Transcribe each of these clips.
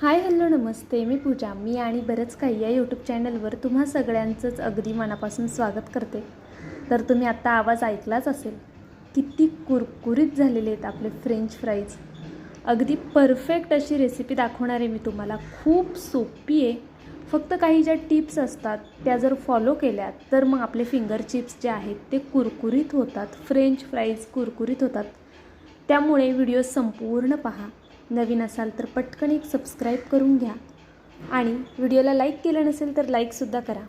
Hi hello नमस्ते. मी पूजा. मी आणि बरंच काही या यूट्यूब चॅनलवर तुम्हा सगळ्यांचंच अगदी मनापासून स्वागत करते. तर तुम्ही आत्ता आवाज ऐकलाच असेल. किती कुरकुरीत झालेले आहेत आपले फ्रेंच फ्राईज अगदी परफेक्ट अशी रेसिपी दाखवणार आहे मी तुम्हाला. खूप सोपी आहे. फक्त काही ज्या टिप्स असतात त्या जर फॉलो केल्या तर मग आपले फिंगर चिप्स जे आहेत ते कुरकुरीत होतात. फ्रेंच फ्राईज कुरकुरीत होतात. त्यामुळे व्हिडिओ संपूर्ण पहा. नवीन असाल तर पटकन एक सबस्क्राईब करून घ्या. आणि व्हिडिओला लाईक केलं नसेल तर लाईकसुद्धा करा.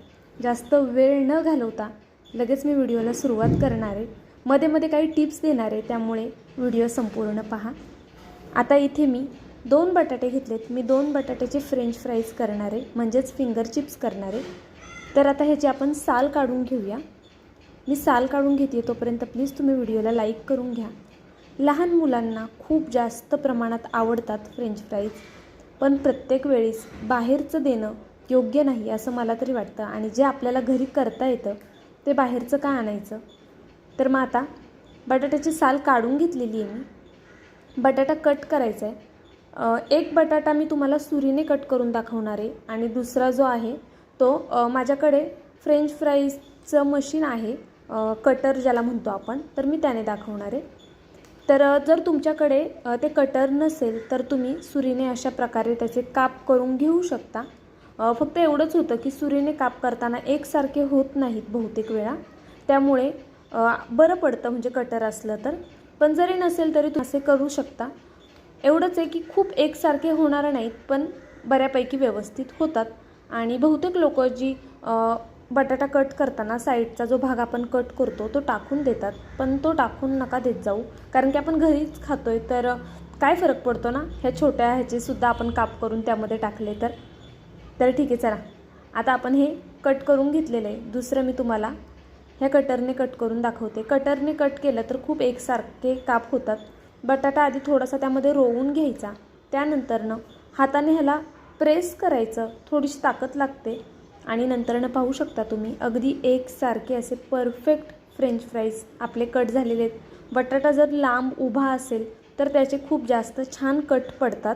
जास्त वेळ न घालवता लगेच मी व्हिडिओला सुरुवात करणार आहे. मध्ये मध्ये काही टिप्स देणार आहे त्यामुळे व्हिडिओ संपूर्ण पहा. आता इथे मी दोन बटाटे घेतलेत. मी दोन बटाट्याचे फ्रेंच फ्राईज करणार आहे म्हणजेच फिंगर चिप्स करणार आहे. तर आता ह्याची आपण साल काढून घेऊया. मी साल काढून घेते तोपर्यंत प्लीज तुम्ही व्हिडिओला लाईक करून घ्या. लहान मुलांना खूप जास्त प्रमाणात आवडतात फ्रेंच फ्राईज पण प्रत्येक वेळेस बाहेरचं देणं योग्य नाही असं मला तरी वाटतं. आणि जे आपल्याला घरी करता येतं ते बाहेरचं का आणायचं? तर मग आता बटाट्याची साल काढून घेतलेली आहे मी. बटाटा कट करायचा आहे एक बटाटा मी तुम्हाला सुरीने कट करून दाखवणार. आहे आणि दुसरा जो आहे तो माझ्याकडे फ्रेंच फ्राईजचं मशीन आहे. कटर ज्याला म्हणतो आपण तर मी त्याने दाखवणार. आहे तर जर तुमच्याकडे ते कटर नसेल तर तुम्ही सुरीने अशा प्रकारे त्याचे काप करून घेऊ शकता. फक्त एवढंच होतं की सुरीने काप करताना एकसारखे होत नाहीत बहुतेक वेळा. त्यामुळे बरं पडतं म्हणजे कटर असलं तर. पण जरी नसेल तरी तुम्ही असे करू शकता. एवढंच आहे की खूप एकसारखे होणार नाहीत पण बऱ्यापैकी व्यवस्थित होतात. आणि बहुतेक लोक जी बटाटा कट करताना साईडचा जो भाग आपण कट करतो तो टाकून देतात. पण तो टाकून नका देत जाऊ. कारण की आपण घरीच खातो आहे तर काय फरक पडतो ना? ह्या छोट्या ह्याचेसुद्धा आपण काप करून त्यामध्ये टाकले तर. तर ठीक आहे चला. आता आपण हे कट करून घेतलेलं आहे. दुसरं मी तुम्हाला ह्या कटरने कट करून दाखवते. कटरने कट केलं तर खूप एकसारखे काप होतात. बटाटा आधी थोडासा त्यामध्ये रोवून घ्यायचा. त्यानंतरनं हाताने ह्याला प्रेस करायचं. थोडीशी ताकद लागते. आणि नंतरनं पाहू शकता तुम्ही अगदी एकसारखे असे परफेक्ट फ्रेंच फ्राईज आपले कट झालेले आहेत. बटाटा जर लांब उभा असेल तर त्याचे खूप जास्त छान कट पडतात.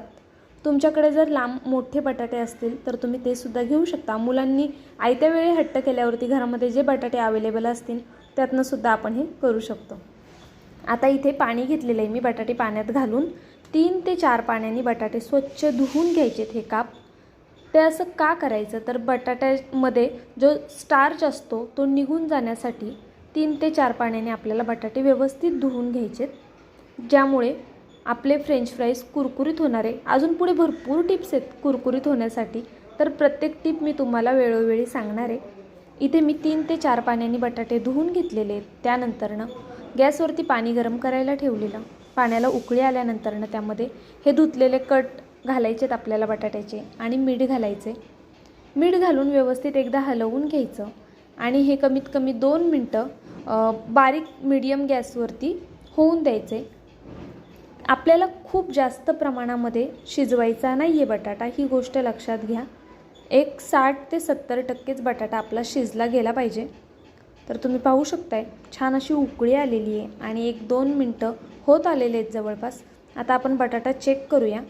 तुमच्याकडे जर लांब मोठे बटाटे असतील तर तुम्ही ते सुद्धा घेऊ शकता. मुलांनी आयत्या वेळी हट्ट केल्यावरती घरामध्ये जे बटाटे अवेलेबल असतील त्यातनं सुद्धा आपण हे करू शकतो. आता इथे पाणी घेतलेलं आहे मी बटाटे पाण्यात घालून. तीन ते चार पाण्याने बटाटे स्वच्छ धुवून घ्यायचेत हे काप. ते असं का करायचं? तर बटाट्यामध्ये जो स्टार्च असतो तो निघून जाण्यासाठी तीन ते चार पाण्याने आपल्याला बटाटे व्यवस्थित धुवून घ्यायचे ज्यामुळे आपले फ्रेंच फ्राईज कुरकुरीत होणारे. अजून पुढे भरपूर टिप्स आहेत कुरकुरीत होण्यासाठी. तर प्रत्येक टिप मी तुम्हाला वेळोवेळी सांगणार आहे. इथे मी तीन ते चार पाण्याने बटाटे धुवून घेतलेले आहेत. त्यानंतरनं गॅसवरती पाणी गरम करायला ठेवलेलं. पाण्याला उकळी आल्यानंतरनं त्यामध्ये हे धुतलेले कट घालायचेत आपल्याला बटाट्याचे आणि मीठ घालायचे. मीठ घालून व्यवस्थित एकदा हलवून घ्यायचं आणि हे कमीत कमी दोन मिनटं बारीक मीडियम गॅसवरती होऊन द्यायचे. आपल्याला खूप जास्त प्रमाणामध्ये शिजवायचा नाही आहे बटाटा ही गोष्ट लक्षात घ्या. एक साठ ते सत्तर टक्केच बटाटा आपला शिजला गेला पाहिजे. तर तुम्ही पाहू शकताय छान अशी उकळी आलेली आहे आणि एक दोन मिनटं होत आलेले आहेत जवळपास. आता आपण बटाटा चेक करूया.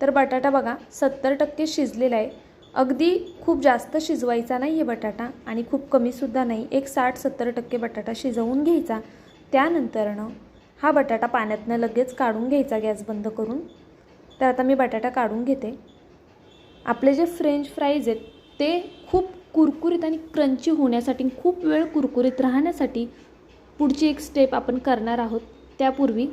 तर बटाटा बघा सत्तर टक्के शिजलेला आहे. अगदी खूप जास्त शिजवायचा नाही आहे बटाटा आणि खूप कमीसुद्धा नाही. एक साठ सत्तर टक्के बटाटा शिजवून घ्यायचा. त्यानंतरनं हा बटाटा पाण्यातनं लगेच काढून घ्यायचा गॅस बंद करून. तर आता मी बटाटा काढून घेते. आपले जे फ्रेंच फ्राईज आहेत ते खूप कुरकुरीत आणि क्रंची होण्यासाठी खूप वेळ कुरकुरीत राहण्यासाठी पुढची एक स्टेप आपण करणार आहोत. त्यापूर्वी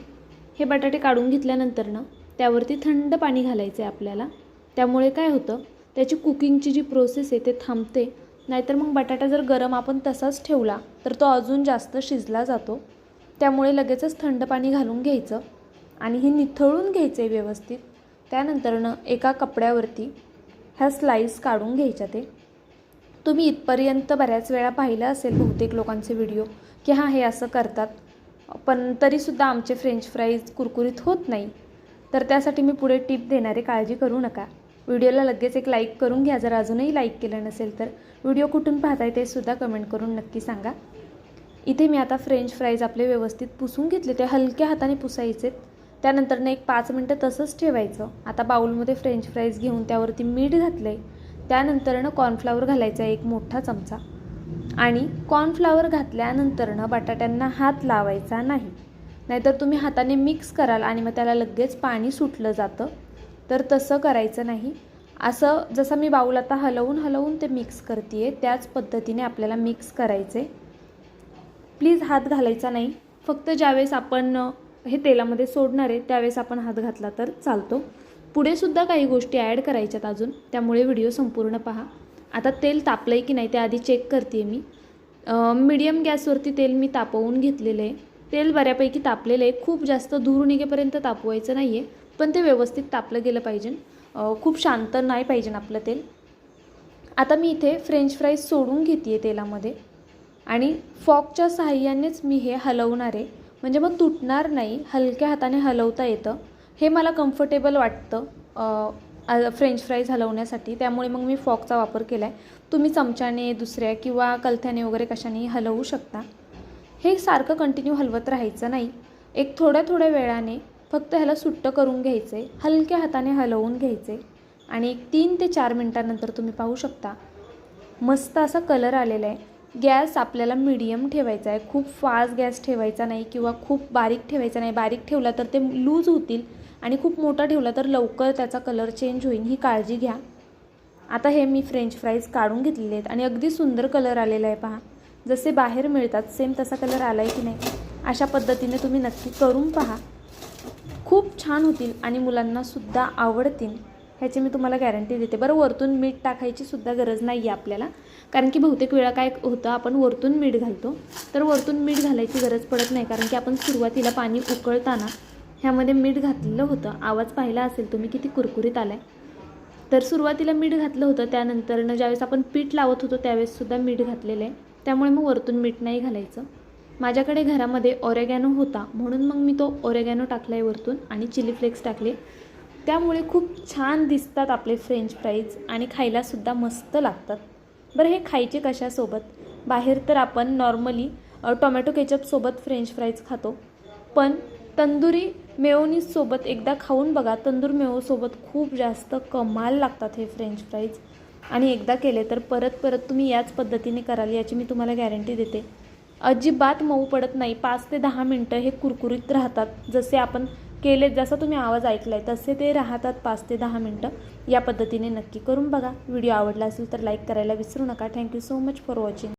हे बटाटे काढून घेतल्यानंतरनं त्यावरती थंड पाणी घालायचं आहे आपल्याला. त्यामुळे काय होतं त्याची कुकिंगची जी प्रोसेस आहे ते थांबते. नाहीतर मग बटाटा जर गरम आपण तसाच ठेवला तर तो अजून जास्त शिजला जातो. त्यामुळे लगेचच थंड पाणी घालून घ्यायचं आणि हे निथळून घ्यायचं आहे व्यवस्थित त्यानंतरनं एका कपड्यावरती ह्या स्लाईस काढून घ्यायच्या ते. तुम्ही इथपर्यंत बऱ्याच वेळा पाहिलं असेल बहुतेक लोकांचे व्हिडिओ की हां हे असं करतात. पण तरीसुद्धा आमचे फ्रेंच फ्राईज कुरकुरीत होत नाही. तर त्यासाठी मी पुढे टिप देणारे काळजी करू नका. व्हिडिओला लगेच एक लाईक करून घ्या. जर अजूनही लाईक केलं नसेल तर व्हिडिओ कुठून पाहताय ते सुद्धा कमेंट करून नक्की सांगा. इथे मी आता फ्रेंच फ्राईज आपले व्यवस्थित पुसून घेतले. ते हलक्या हाताने पुसायचे. त्यानंतरनं एक पाच मिनटं तसंच ठेवायचं. आता बाऊलमध्ये फ्रेंच फ्राईज घेऊन त्यावरती मीठ घातलं आहे त्यानंतरनं कॉर्नफ्लावर घालायचा एक मोठा चमचा. आणि कॉर्नफ्लावर घातल्यानंतरनं बटाट्यांना हात लावायचा नाही. नाहीतर तुम्ही हाताने मिक्स कराल आणि मग त्याला लगेच पाणी सुटलं जातं. तर तसं करायचं नाही. असं जसं मी बाऊल आता हलवून हलवून ते मिक्स करते त्याच पद्धतीने आपल्याला मिक्स करायचे. प्लीज हात घालायचा नाही. फक्त ज्यावेळेस आपण हे तेलामध्ये सोडणार आहे त्यावेळेस आपण हात घातला तर चालतो. पुढेसुद्धा काही गोष्टी ॲड करायच्यात अजून. त्यामुळे व्हिडिओ संपूर्ण पहा. आता तेल तापलं आहे की नाही ते आधी चेक करते मी मीडियम गॅसवरती तेल मी तापवून घेतलेलं आहे. तेल बऱ्यापैकी तापलेलं आहे. खूप जास्त धूर निघेपर्यंत तापवायचं नाही आहे पण ते व्यवस्थित तापलं गेलं पाहिजे. खूप शांत नाही पाहिजे आपलं तेल. आता मी इथे फ्रेंच फ्राईज सोडून घेते आहे तेलामध्ये. आणि फॉकच्या सहाय्यानेच मी हे हलवणार आहे. म्हणजे मग तुटणार नाही हलक्या हाताने हलवता येतं. हे मला कम्फर्टेबल वाटतं फ्रेंच फ्राईज हलवण्यासाठी. त्यामुळे मग मी फॉकचा वापर केला आहे तुम्ही चमच्याने दुसऱ्या किंवा कलथ्याने वगैरे कशाने हलवू शकता. हे सारखं कंटिन्यू हलवत राहायचं नाही. एक थोड्या थोड्या वेळाने फक्त ह्याला सुट्ट करून घ्यायचे हलक्या हाताने हलवून घ्यायचे आणि एक तीन ते चार मिनटानंतर तुम्ही पाहू शकता. मस्त असा कलर आलेला आहे. गॅस आपल्याला मीडियम ठेवायचा आहे. खूप फास्ट गॅस ठेवायचा नाही किंवा खूप बारीक ठेवायचा नाही. बारीक ठेवला तर ते लूज होतील आणि खूप मोठा ठेवला तर लवकर त्याचा कलर चेंज होईल. ही काळजी घ्या. आता हे मी फ्रेंच फ्राईज काढून घेतलेले आहेत आणि अगदी सुंदर कलर आलेला आहे पहा. जसे बाहेर मिळतात सेम तसा कलर आला आहे की नाही अशा पद्धतीने तुम्ही नक्की करून पहा. खूप छान होतील आणि मुलांनासुद्धा आवडतील ह्याची मी तुम्हाला गॅरंटी देते. बरं वरतून मीठ टाकायची सुद्धा गरज नाही आहे आपल्याला. कारण की बहुतेक वेळा काय होतं आपण वरतून मीठ घालतो. तर वरतून मीठ घालायची गरज पडत नाही कारण की आपण सुरुवातीला पाणी उकळताना ह्यामध्ये मीठ घातलेलं होतं. आवाज पाहिला असेल तुम्ही किती कुरकुरीत आला आहे तर सुरुवातीला मीठ घातलं होतं त्यानंतरनं ज्यावेळेस आपण पीठ लावत होतो त्यावेळेससुद्धा मीठ घातलेलं आहे. त्यामुळे मग वरतून मीठ नाही घालायचं. माझ्याकडे घरामध्ये ओरेगॅनो होता म्हणून मग मी तो ओरेगॅनो टाकला आहे वरतून आणि चिली फ्लेक्स टाकले. त्यामुळे खूप छान दिसतात आपले फ्रेंच फ्राईज आणि खायलासुद्धा मस्त लागतात. बरं हे खायचे कशासोबत? बाहेर तर आपण नॉर्मली टोमॅटो केचपसोबत फ्रेंच फ्राईज खातो. पण तंदुरी मेयोनीजसोबत एकदा खाऊन बघा. तंदूर मेओसोबत खूप जास्त कमाल लागतात हे फ्रेंच फ्राईज. आणि एकदा केले तर परत परत तुम्ही याच पद्धतीने कराल याची मी तुम्हाला गॅरंटी देते. अजिबात मऊ पडत नाही. पाच ते दहा मिनटं हे कुरकुरीत राहतात. जसे आपण केले जसा तुम्ही आवाज ऐकलाय तसे ते राहतात पाच ते दहा मिनटं. या पद्धतीने नक्की करून बघा. व्हिडिओ आवडला असेल तर लाईक करायला विसरू नका. Thank you so much for watching.